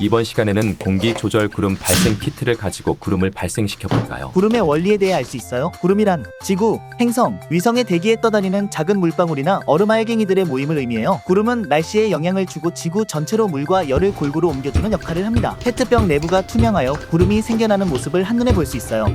이번 시간에는 공기 조절 구름 발생 키트를 가지고 구름을 발생시켜 볼까요? 구름의 원리에 대해 알 수 있어요? 구름이란 지구, 행성, 위성의 대기에 떠다니는 작은 물방울이나 얼음 알갱이들의 모임을 의미해요. 구름은 날씨에 영향을 주고 지구 전체로 물과 열을 골고루 옮겨주는 역할을 합니다. 페트병 내부가 투명하여 구름이 생겨나는 모습을 한눈에 볼 수 있어요.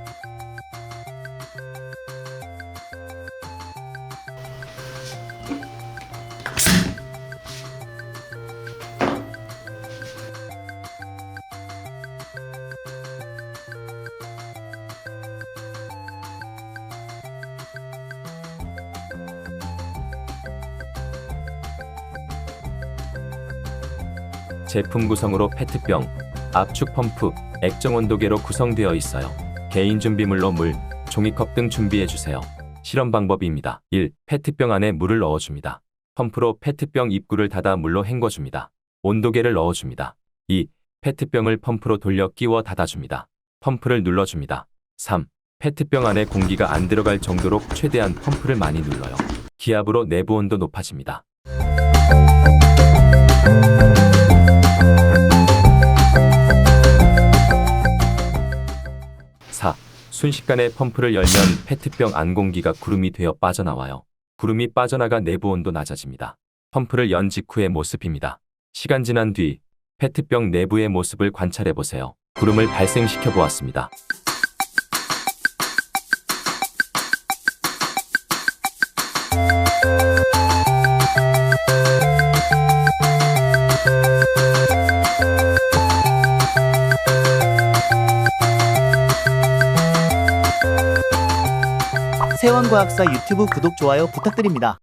제품 구성으로 페트병, 압축 펌프, 액정 온도계로 구성되어 있어요. 개인 준비물로 물, 종이컵 등 준비해 주세요. 실험 방법입니다. 1. 페트병 안에 물을 넣어줍니다. 펌프로 페트병 입구를 닫아 물로 헹궈줍니다. 온도계를 넣어줍니다. 2. 페트병을 펌프로 돌려 끼워 닫아줍니다. 펌프를 눌러줍니다. 3. 페트병 안에 공기가 안 들어갈 정도로 최대한 펌프를 많이 눌러요. 기압으로 내부 온도 높아집니다. 순식간에 펌프를 열면 페트병 안 공기가 구름이 되어 빠져나와요. 구름이 빠져나가 내부 온도 낮아집니다. 펌프를 연 직후의 모습입니다. 시간 지난 뒤 페트병 내부의 모습을 관찰해 보세요. 구름을 발생시켜 보았습니다. 세원과학사 유튜브 구독, 좋아요 부탁드립니다.